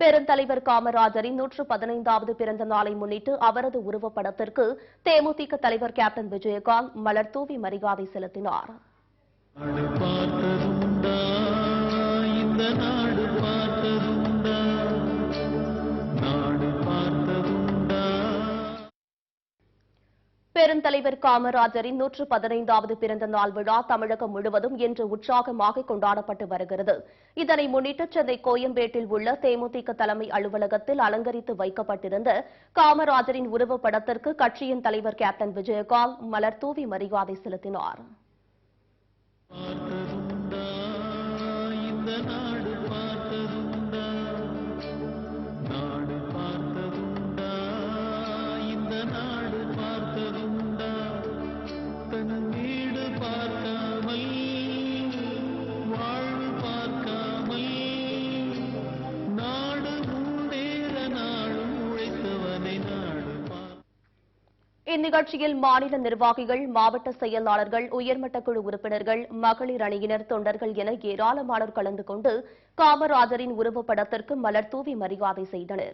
பெருந்தலைவர் காமராஜரின் நூற்று பதினைந்தாவது பிறந்த நாளை முன்னிட்டு அவரது உருவப்படத்திற்கு தேமுதிக தலைவர் கேப்டன் விஜயகாந்த் மலர் தூவி மரியாதை செலுத்தினார். பெருந்தலைவர் காமராஜரின் நூற்று பதினைந்தாவது பிறந்த நாள் விழா தமிழகம் முழுவதும் இன்று உற்சாகமாக கொண்டாடப்பட்டு வருகிறது. இதனை முன்னிட்டு சென்னை கோயம்பேட்டில் உள்ள தேமுதிக தலைமை அலுவலகத்தில் அலங்கரித்து வைக்கப்பட்டிருந்த காமராஜரின் உருவப்படத்திற்கு கட்சியின் தலைவர் கேப்டன் விஜயகாந்த் மலர் தூவி மரியாதை செலுத்தினார். இந்நிகழ்ச்சியில் மாநில நிர்வாகிகள் மாவட்ட செயலாளர்கள் உயர்மட்ட குழு உறுப்பினர்கள் மகளிர் அணியினர் தொண்டர்கள் என ஏராளமானோர் கலந்து கொண்டு காமராஜரின் உருவப்படத்திற்கு மலர் தூவி மரியாதை செய்தனா்